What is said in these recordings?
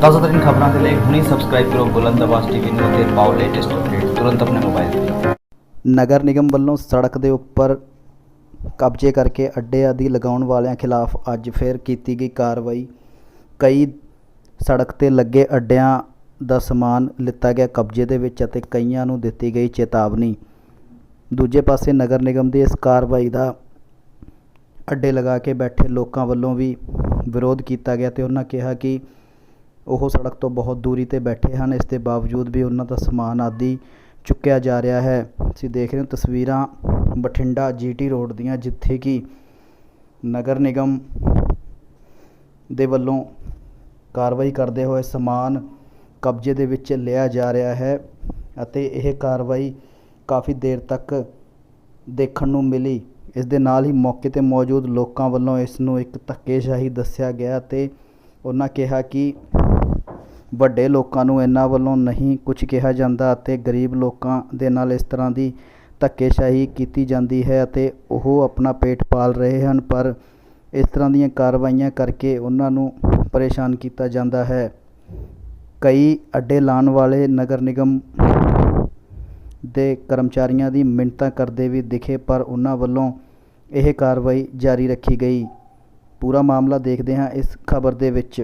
ਤਾਜ਼ਾ ਖਬਰਾਂ ਦੇ ਲਈ ਹੁਣੇ ਸਬਸਕ੍ਰਾਈਬ ਕਰੋ ਬੁਲੰਦ ਆਵਾਜ਼ ਟੀਵੀ ਨੂੰ ਅਤੇ ਪਾਓ ਲੇਟੈਸਟ ਅਪਡੇਟ ਤੁਰੰਤ ਆਪਣੇ ਮੋਬਾਈਲ ਤੇ। ਨਗਰ ਨਿਗਮ ਵੱਲੋਂ ਸੜਕ ਦੇ ਉੱਪਰ ਕਬਜ਼ੇ ਕਰਕੇ ਅੱਡੇ ਆਦਿ ਲਗਾਉਣ ਵਾਲਿਆਂ ਖਿਲਾਫ ਅੱਜ ਫਿਰ ਕੀਤੀ ਗਈ ਕਾਰਵਾਈ। ਕਈ ਸੜਕ ਤੇ ਲੱਗੇ ਅੱਡਿਆਂ ਦਾ ਸਮਾਨ ਲਿੱਤਾ ਗਿਆ ਕਬਜ਼ੇ ਦੇ ਵਿੱਚ ਅਤੇ ਕਈਆਂ ਨੂੰ ਦਿੱਤੀ ਗਈ ਚੇਤਾਵਨੀ। ਦੂਜੇ ਪਾਸੇ ਨਗਰ ਨਿਗਮ ਦੀ ਇਸ ਕਾਰਵਾਈ ਦਾ ਅੱਡੇ ਲਗਾ ਕੇ ਬੈਠੇ ਲੋਕਾਂ ਵੱਲੋਂ ਵੀ ਵਿਰੋਧ ਕੀਤਾ ਗਿਆ ਤੇ ਉਹਨਾਂ ਕਿਹਾ ਕਿ ਉਹ ਸੜਕ ਤੋਂ ਬਹੁਤ ਦੂਰੀ ਤੇ ਬੈਠੇ ਹਨ। ਇਸ ਦੇ ਬਾਵਜੂਦ ਵੀ ਉਹਨਾਂ ਦਾ ਸਮਾਨ ਆਦਿ ਚੁੱਕਿਆ ਜਾ ਰਿਹਾ ਹੈ। ਤੁਸੀਂ ਦੇਖ ਰਹੇ ਹੋ ਤਸਵੀਰਾਂ ਬਠਿੰਡਾ ਜੀਟੀ ਰੋਡ ਦੀਆਂ, ਜਿੱਥੇ ਕਿ ਨਗਰ ਨਿਗਮ ਦੇ ਵੱਲੋਂ ਕਾਰਵਾਈ ਕਰਦੇ ਹੋਏ ਸਮਾਨ ਕਬਜ਼ੇ ਦੇ ਵਿੱਚ ਲਿਆ ਜਾ ਰਿਹਾ ਹੈ ਅਤੇ ਇਹ ਕਾਰਵਾਈ ਕਾਫੀ ਦੇਰ ਤੱਕ ਦੇਖਣ ਨੂੰ ਮਿਲੀ। ਇਸ ਦੇ ਨਾਲ ਹੀ ਮੌਕੇ ਤੇ ਮੌਜੂਦ ਲੋਕਾਂ ਵੱਲੋਂ ਇਸ ਨੂੰ ਇੱਕ ਧੱਕੇਸ਼ਾਹੀ ਦੱਸਿਆ ਗਿਆ ਤੇ ਉਹਨਾਂ ਕਿਹਾ ਕਿ ਵੱਡੇ ਲੋਕਾਂ ਨੂੰ ਇਹਨਾਂ ਵੱਲੋਂ ਨਹੀਂ ਕੁਝ ਕਿਹਾ ਜਾਂਦਾ ਅਤੇ ਗਰੀਬ ਲੋਕਾਂ ਦੇ ਨਾਲ ਇਸ ਤਰ੍ਹਾਂ ਦੀ ਧੱਕੇਸ਼ਾਹੀ ਕੀਤੀ ਜਾਂਦੀ ਹੈ ਅਤੇ ਉਹ ਆਪਣਾ ਪੇਟ ਪਾਲ ਰਹੇ ਹਨ, ਪਰ ਇਸ ਤਰ੍ਹਾਂ ਦੀਆਂ ਕਾਰਵਾਈਆਂ ਕਰਕੇ ਉਹਨਾਂ ਨੂੰ ਪਰੇਸ਼ਾਨ ਕੀਤਾ ਜਾਂਦਾ ਹੈ। ਕਈ ਅੱਡੇ ਲਾਉਣ ਵਾਲੇ ਨਗਰ ਨਿਗਮ ਦੇ ਕਰਮਚਾਰੀਆਂ ਦੀ ਮਿੰਨਤਾਂ ਕਰਦੇ ਵੀ ਦਿਖੇ, ਪਰ ਉਹਨਾਂ ਵੱਲੋਂ ਇਹ ਕਾਰਵਾਈ ਜਾਰੀ ਰੱਖੀ ਗਈ। ਪੂਰਾ ਮਾਮਲਾ ਦੇਖਦੇ ਹਾਂ ਇਸ ਖਬਰ ਦੇ ਵਿੱਚ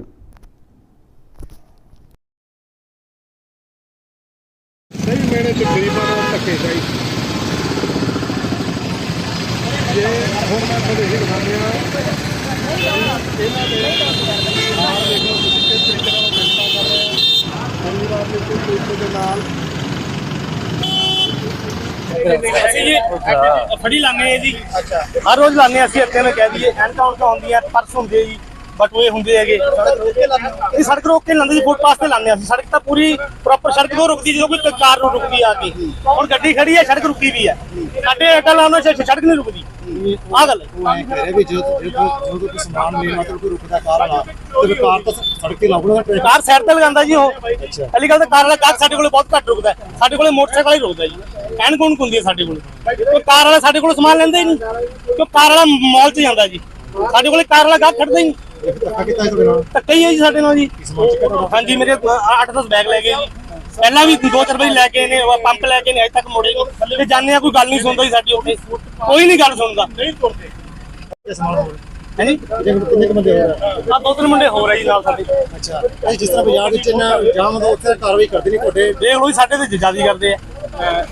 ਨਹੀਂ ਮੇਰੇ ਤੇ ਧੱਕੇ ਚਾਹੀ ਜੇ ਹੁਣ ਮੈਂ ਤੁਹਾਡੇ ਇਹ ਦਿਖਾਉਂਦੇ ਆ ਇਹਨਾਂ ਦੇ ਨਾਲ ਦੇਖੋ ਤੁਸੀਂ ਕਿਸ ਤਰੀਕੇ ਨਾਲ ਮਿਲਣਾ ਕਰ ਰਹੇ ਆ ਪਰਿਵਾਰ ਦੇ ਕੋਈ ਤਰੀਕੇ ਦੇ ਨਾਲ। ਅਸੀਂ ਜੀ ਫੜੀ ਲਾਂਗੇ ਜੀ। ਅੱਛਾ ਹਰ ਰੋਜ਼ ਲਾਂਗੇ ਅਸੀਂ ਇੱਥੇ ਨੂੰ ਕਹਿ ਦਈਏ। ਐਨਕਾਊਂਟਰ ਹੁੰਦੀਆਂ ਪਰਸ ਹੁੰਦੇ ਜੀ। ਬਟੂਏ ਹੁੰਦੇ ਹੈਗੇ। ਇਹ ਸੜਕ ਰੋਕ ਕੇ ਲਾਂਦੇ ਜੀ ਫੁੱਟਪਾਥ ਤੇ ਲਾਂਦੇ ਅਸੀਂ। ਸੜਕ ਤਾਂ ਪੂਰੀ ਪ੍ਰੋਪਰ ਸੜਕ ਤੋਂ ਰੁਕਦੀ ਜਦੋਂ ਕੋਈ ਕਾਰ ਨੂੰ ਰੁਕਦੀ ਆ ਕੇ। ਹੁਣ ਗੱਡੀ ਖੜੀ ਹੈ ਸੜਕ ਰੁਕੀ ਵੀ ਹੈ। ਸਾਡੇ ਅੱਡਾ ਲਾਉਣਾ ਸ- ਸੜਕ ਨਹੀਂ ਰੁਕਦੀ। ਆ ਗੱਲ ਹੈ। ਰਿਹਾ ਵੀ ਜੋ ਜੋ ਕੋਈ ਸਮਾਨ ਲੈਣ ਮਤਲਬ ਕੋਈ ਰੁਕਦਾ ਕਾਰ ਵਾਲਾ ਤੇ ਕਾਰ ਤਾਂ ਸੜਕ ਤੇ ਲਾਉਣਾ ਕਾਰ ਸਾਈਡ ਤੇ ਲਗਾਉਂਦਾ ਜੀ ਉਹ। ਪਹਿਲੀ ਗੱਲ ਤਾਂ ਕਾਰ ਵਾਲਾ ਗਾਹਕ ਸਾਡੇ ਕੋਲੇ ਬਹੁਤ ਘੱਟ ਰੁਕਦਾ। ਸਾਡੇ ਕੋਲੇ ਮੋਟਰਸਾਈਕਲ ਹੀ ਰੁਕਦਾ ਜੀ। ਐਨ ਕੌਣ ਹੁੰਦੀ ਹੈ ਸਾਡੇ ਕੋਲੇ। ਕੋਈ ਕਾਰ ਵਾਲਾ ਸਾਡੇ ਕੋਲ ਸਮਾਨ ਲੈਂਦਾ ਹੀ ਨਹੀਂ। ਕਿਉਂ ਕਾਰ ਵਾਲਾ ਮਾਲ 'ਚ ਜਾਂਦਾ ਜੀ। ਸਾਡੇ ਕੋਲੇ ਕਾਰ ਵਾਲਾ ਗਾਹਕ ਖੜਦਾ ਹੀ ਨਹੀਂ। ਧੱਕਾ ਕੀਤਾ ਤੁਹਾਡੇ ਨਾਲ ਧੱਕਾ ਹੀ ਹੈ ਜੀ ਸਾਡੇ ਨਾਲ ਜੀ। ਹਾਂਜੀ ਮੇਰੇ 8-10 ਬੈਗ ਲੈ ਗਏ ਜੀ। ਪਹਿਲਾਂ ਵੀ ਦੋ ਚਾਰ ਵਾਰੀ ਲੈ ਕੇ ਨੇ ਪੰਪ ਲੈ ਕੇ ਨੇ ਅਜੇ ਤੱਕ ਮੋੜੇ ਨਹੀਂ। ਤੇ ਜਾਂਦੇ ਆ ਕੋਈ ਗੱਲ ਨਹੀਂ ਸੁਣਦਾ ਜੀ ਸਾਡੀ ਉੱਥੇ ਕੋਈ ਨਹੀਂ ਗੱਲ ਸੁਣਦਾ। ਨਹੀਂ ਤੁਰਦੇ ਹੋਰ ਕਿੰਨੇ ਕੁ ਬੰਦੇ ਆ? ਦੋ ਤਿੰਨ ਮੁੰਡੇ ਹੋ ਰਹੇ ਜੀ ਨਾਲ ਸਾਡੇ। ਅੱਛਾ। ਇਹ ਜਿਸ ਤਰ੍ਹਾਂ ਬਾਜ਼ਾਰ ਵਿੱਚ ਇਹਨਾਂ ਜਾਮ ਹੁੰਦਾ ਉੱਥੇ ਕਾਰਵਾਈ ਕਰਦੇ ਨਹੀਂ ਤੁਹਾਡੇ? ਦੇਖ ਲਓ ਜੀ ਸਾਡੇ ਤੇ ਜ਼ਿਆਦਾ ਕਰਦੇ ਆ।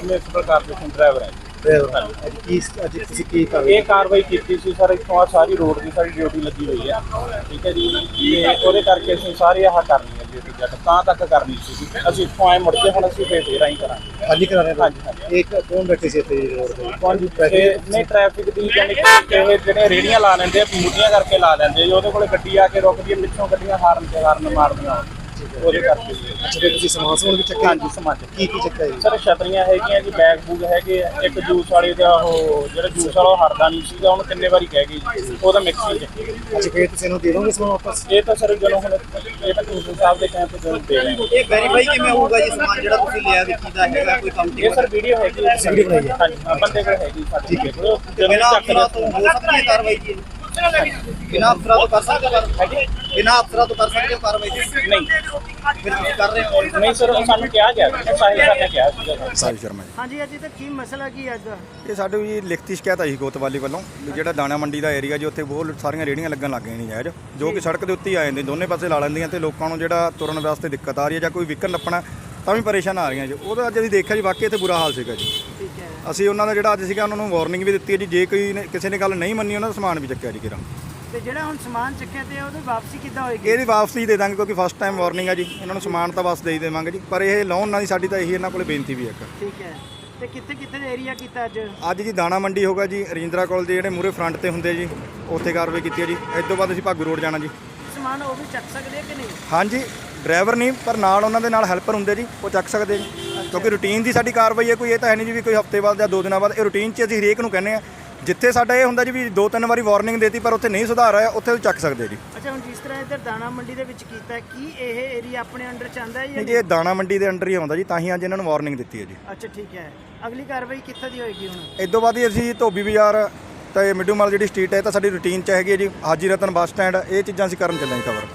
ਮਿਊਨਿਸਪਲ ਕਾਰਪੋਰੇਸ਼ਨ ਡਰਾਈਵਰ ਹੈ ਅੱਜ ਕੀ ਅੱਜ ਤੁਸੀਂ ਕੀ ਕਰ ਰਹੇ ਇਹ ਕਾਰਵਾਈ ਕੀਤੀ ਸੀ ਸਰ ਇੱਥੋਂ ਆ ਸਾਰੀ ਰੋਡ ਦੀ ਸਾਡੀ ਡਿਊਟੀ ਲੱਗੀ ਹੋਈ ਹੈ ਠੀਕ ਹੈ ਜੀ? ਤੇ ਉਹਦੇ ਕਰਕੇ ਅਸੀਂ ਸਾਰੇ ਆਹ ਕਰਨੀ ਹੈ ਡਿਊਟੀ ਜੱਟ ਤਾਂ ਤੱਕ ਕਰਨੀ ਸੀ ਅਸੀਂ ਇੱਥੋਂ ਆਏ ਮੁੜ ਕੇ ਹੁਣ ਅਸੀਂ ਫੇਰ ਫੇਰ ਆਈ ਕਰਾਂਗੇ। ਖਾਲੀ ਕਰਾ ਰਹੇ ਹੋ। ਹਾਂਜੀ, ਹਾਂਜੀ। ਇੱਕ ਕੌਣ ਬੈਠੇ ਸੀ ਇੱਥੇ ਰੋਡ ਤੇ ਕੌਣ ਜੀ ਨਹੀਂ ਟ੍ਰੈਫਿਕ ਦੀ ਯਾਨੀ ਕਿ ਜਿਹੜੇ ਰੇੜੀਆਂ ਲਾ ਲੈਂਦੇ ਆ ਕਰਕੇ ਲਾ ਲੈਂਦੇ ਜੀ ਉਹਦੇ ਕੋਲੇ ਗੱਡੀ ਆ ਕੇ ਰੁਕਦੀ ਹੈ ਪਿੱਛੋਂ ਗੱਡੀਆਂ ਹਾਰਨ ਤੇ ਹਾਰਨ ਮਾਰਦੀਆਂ। ਉਹਦੇ ਕਰਕੇ। ਅੱਛਾ ਫਿਰ ਤੁਸੀਂ ਸਮਾਨ ਸਮੂਨ ਵੀ ਚੱਕਿਆ? ਹਾਂਜੀ ਸਮਾਜ ਕੀ ਕੀ ਚੱਕਿਆ ਜੀ? ਸਰ ਛਤਰੀਆਂ ਹੈਗੀਆਂ ਜੀ ਬੈਗ ਬੂਗ ਹੈਗੇ ਆ। ਇੱਕ ਜੂਸ ਵਾਲੇ ਦਾ ਉਹ ਜਿਹੜਾ ਜੂਸ ਵਾਲਾ ਉਹ ਹਰਦਾ ਨਹੀਂ ਸੀਗਾ ਉਹਨੂੰ ਕਿੰਨੇ ਵਾਰੀ ਕਹਿ ਗਏ ਜੀ। ਉਹਦਾ ਮਿਕਸੀ ਚ ਅੱਛਾ ਫਿਰ ਤੁਸੀਂ ਇਹਨੂੰ ਦੇ ਦੋਗੇ ਸਮਾਨ ਵਾਪਸ? ਇਹ ਤਾਂ ਸਰ ਜਦੋਂ ਹੁਣ ਇਹ ਤਾਂ ਕਮਿਸ਼ਨਰ ਸਾਹਿਬ ਦੇ ਕਹਿਣ ਤੇ ਜਦੋਂ ਦੇ ਰਹੇ ਹਾਂ। ਇਹ ਵੈਰੀਫਾਈ ਕਿਵੇਂ ਹੋਊਗਾ ਜੀ ਸਮਾਨ ਜਿਹੜਾ ਤੁਸੀਂ ਲਿਆ ਵਿੱਕੀ ਦਾ ਹੈਗਾ ਕੋਈ ਇਹ ਸਰ ਵੀਡੀਓ ਹੈਗੀ ਹੈ। ਵੀਡੀਓ ਬਣਾਈ ਹੈ। ਹਾਂਜੀ ਹਾਂ, ਬੰਦੇ ਕੋਲ ਹੈਗੀ ਸਾਡੇ ਹੈ। ਜਦੋਂ ਬਿਨਾਂ ਚੱਕ ਅਫਸਰਾਂ ਤੋਂ ਹੋ ਸਕਦੀ ਹੈ ਕਾਰਵਾਈ ਜੀ? ਬਿਨਾਂ ਅਫਸਰਾਂ ਤੋਂ ਕਰ ਸਕਦੇ ਹੋ ਕਾਰਵਾਈ? ਬਿਨਾਂ ਅਫਸਰਾਂ ਤੋਂ ਕਰ ਸਕਦੇ ਹੋ ਕਾਰਵਾਈ ਜੀ? ਨਹੀਂ ਫਿਰ ਤੁਸੀਂ ਕਰ ਰਹੇ ਹੋ ਨਹੀਂ ਸਰ ਉਹ ਸਾਨੂੰ ਕਿਹਾ ਗਿਆ ਸੀ ਸਾਹਿਲ ਸਾਹਿਬ ਨੇ ਕਿਹਾ ਸੀਗਾ ਸਾਨੂੰ। ਸਾਹਿਬ ਸ਼ਰਮਾ ਜੀ ਹਾਂਜੀ ਅੱਜ ਤੇ ਕੀ ਮਸਲਾ ਕੀ ਅੱਜ ਦਾ ਇਹ ਸਾਡੇ ਜੀ ਲਿਖਤੀ ਸ਼ਿਕਾਇਤ ਆਈ ਸੀ ਕੋਤਵਾਲੀ ਵੱਲੋਂ ਵੀ ਜਿਹੜਾ ਦਾਣਾ ਮੰਡੀ ਦਾ ਏਰੀਆ ਜੀ ਉੱਥੇ ਬਹੁਤ ਸਾਰੀਆਂ ਰੇੜੀਆਂ ਲੱਗਣ ਲੱਗ ਗਈਆਂ ਨਹੀਂ ਜਾਇਜ਼ ਜੋ ਕਿ ਸੜਕ ਦੇ ਉੱਤੇ ਹੀ ਆ ਜਾਂਦੇ ਦੋਨੇ ਪਾਸੇ ਲਾ ਲੈਂਦੀਆਂ ਤੇ ਲੋਕਾਂ ਨੂੰ ਜਿਹੜਾ ਤੁਰਨ ਵਾਸਤੇ ਦਿੱਕਤ ਆ ਰਹੀ ਹੈ ਜਾਂ ਕੋਈ ਵਹੀਕਲ ਨੱਪਣਾ ਤਾਂ ਵੀ ਪਰੇਸ਼ਾਨ ਆ ਰਹੀਆਂ ਜੀ ਉਹਦਾ ਅੱਜ ਅਸੀਂ ਦੇਖਿਆ ਜੀ ਵਾਕਈ ਇੱਥੇ ਬੁਰਾ ਹਾਲ ਸੀਗਾ ਜੀ ਅਸੀਂ ਉਹਨਾਂ ਦਾ ਜਿਹੜਾ ਅੱਜ ਸੀਗਾ ਉਹਨਾਂ ਨੂੰ ਵਾਰਨਿੰਗ ਵੀ ਦਿੱਤੀ ਹੈ ਜੀ ਜੇ ਕੋਈ ਨੇ- ਕਿਸੇ ਨੇ ਗੱਲ ਨਹੀਂ ਮੰਨੀ ਉਹਨਾਂ ਦਾ ਸਮਾਨ ਵੀ ਚੱਕਿਆ ਜੀ ਕਿਰਾਂ ਤੇ ਜਿਹੜਾ ਹੁਣ ਸਮਾਨ ਚੱਕਿਆ ਤੇ ਉਹਦੀ ਵਾਪਸੀ ਕਿੱਦਾਂ ਹੋਏਗੀ? ਇਹਦੀ ਵਾਪਸੀ ਦੇ ਦਾਂਗੇ ਕਿਉਂਕਿ ਫਸਟ ਟਾਈਮ ਵਾਰਨਿੰਗ ਆ ਜੀ ਇਹਨਾਂ ਨੂੰ ਸਮਾਨ ਤਾਂ ਬਸ ਦੇ ਹੀ ਦੇਵਾਂਗੇ ਜੀ ਪਰ ਇਹ ਲਾਉਣ ਨਾਲ ਹੀ ਸਾਡੀ ਤਾਂ ਇਹੀ ਇਹਨਾਂ ਕੋਲੇ ਬੇਨਤੀ ਵੀ ਹੈ ਇੱਕ। ਠੀਕ ਹੈ। ਤੇ ਕਿੱਥੇ ਕਿੱਥੇ ਦੇ ਏਰੀਆ ਕੀਤਾ ਅੱਜ? ਅੱਜ ਜੀ ਦਾਣਾ ਮੰਡੀ ਹੋਗਾ ਜੀ ਰਜਿੰਦਰਾ ਕਾਲਜ ਦੇ ਜਿਹੜੇ ਮੂਰੇ ਫਰੰਟ ਤੇ ਹੁੰਦੇ ਜੀ ਉੱਥੇ ਕਾਰਵਾਈ ਕੀਤੀ ਹੈ ਜੀ ਇਸ ਤੋਂ ਬਾਅਦ ਅਸੀਂ ਭਾਗੂ ਰੋਡ ਜਾਣਾ ਜੀ। ਸਮਾਨ ਉਹ ਵੀ ਚੱਕ ਸਕਦੇ ਆ ਕਿ ਨਹੀਂ? ਹਾਂਜੀ ਡਰਾਈਵਰ ਨਹੀਂ ਪਰ ਨਾਲ ਉਹਨਾਂ ਦੇ ਨਾਲ ਹੈਲਪਰ ਹੁੰਦੇ ਜੀ ਉਹ ਚੱਕ ਸਕਦੇ ਜੀ। ਕਿਉਂਕਿ ਰੂਟੀਨ ਦੀ ਸਾਡੀ ਕਾਰਵਾਈ ਹੈ ਕੋਈ ਇਹ ਤਾਂ ਹੈ ਨਹੀਂ ਜੀ ਵੀ ਕੋਈ ਹਫ਼ਤੇ ਬਾਅਦ ਜਾਂ ਦੋ ਦਿਨਾਂ ਬਾਅਦ। ਇਹ ਰੂਟੀਨ 'ਚ ਅਸੀਂ ਹਰੇਕ ਨੂੰ ਕਹਿੰਦੇ ਆ ਜਿੱਥੇ ਸਾਡਾ ਇਹ ਹੁੰਦਾ ਜੀ ਵੀ ਦੋ ਤਿੰਨ ਵਾਰੀ ਵਾਰਨਿੰਗ ਦੇਤੀ ਪਰ ਉੱਥੇ ਨਹੀਂ ਸੁਧਾਰ ਆਇਆ ਉੱਥੇ ਚੱਕ ਸਕਦੇ ਜੀ। ਅੱਛਾ ਹੁਣ ਜਿਸ ਤਰ੍ਹਾਂ ਇੱਧਰ ਦਾਣਾ ਮੰਡੀ ਦੇ ਵਿੱਚ ਕੀਤਾ ਕੀ ਇਹ ਏਰੀਆ ਆਪਣੇ ਅੰਡਰ ਚ ਆਂਦਾ ਹੈ ਜਾਂ ਨਹੀਂ ਜੀ ਇਹ ਦਾਣਾ ਮੰਡੀ ਦੇ ਅੰਡਰ ਹੀ ਆਉਂਦਾ ਜੀ ਤਾਂ ਹੀ ਅੱਜ ਇਹਨਾਂ ਨੂੰ ਵਾਰਨਿੰਗ ਦਿੱਤੀ ਹੈ ਜੀ। ਅੱਛਾ ਠੀਕ ਹੈ। ਅਗਲੀ ਕਾਰਵਾਈ ਕਿੱਥੇ ਦੀ ਹੋਏਗੀ ਹੁਣ? ਇਸ ਤੋਂ ਬਾਅਦ ਹੀ ਅਸੀਂ ਧੋਬੀ ਬਾਜ਼ਾਰ ਤੇ ਮਿੱਡੂ ਮਾਲ ਜਿਹੜੀ ਸਟਰੀਟ ਹੈ ਇਹ ਤਾਂ ਸਾਡੀ ਰੂਟੀਨ 'ਚ ਹੈਗੀ ਹੈ ਜੀ ਹਾਜੀ ਰਤਨ ਬੱਸ ਸਟੈਂਡ ਇਹ ਚੀਜ਼ਾਂ ਅਸੀਂ ਕਰਨ ਚੱਲੇ ਹਾਂ ਕਵਰ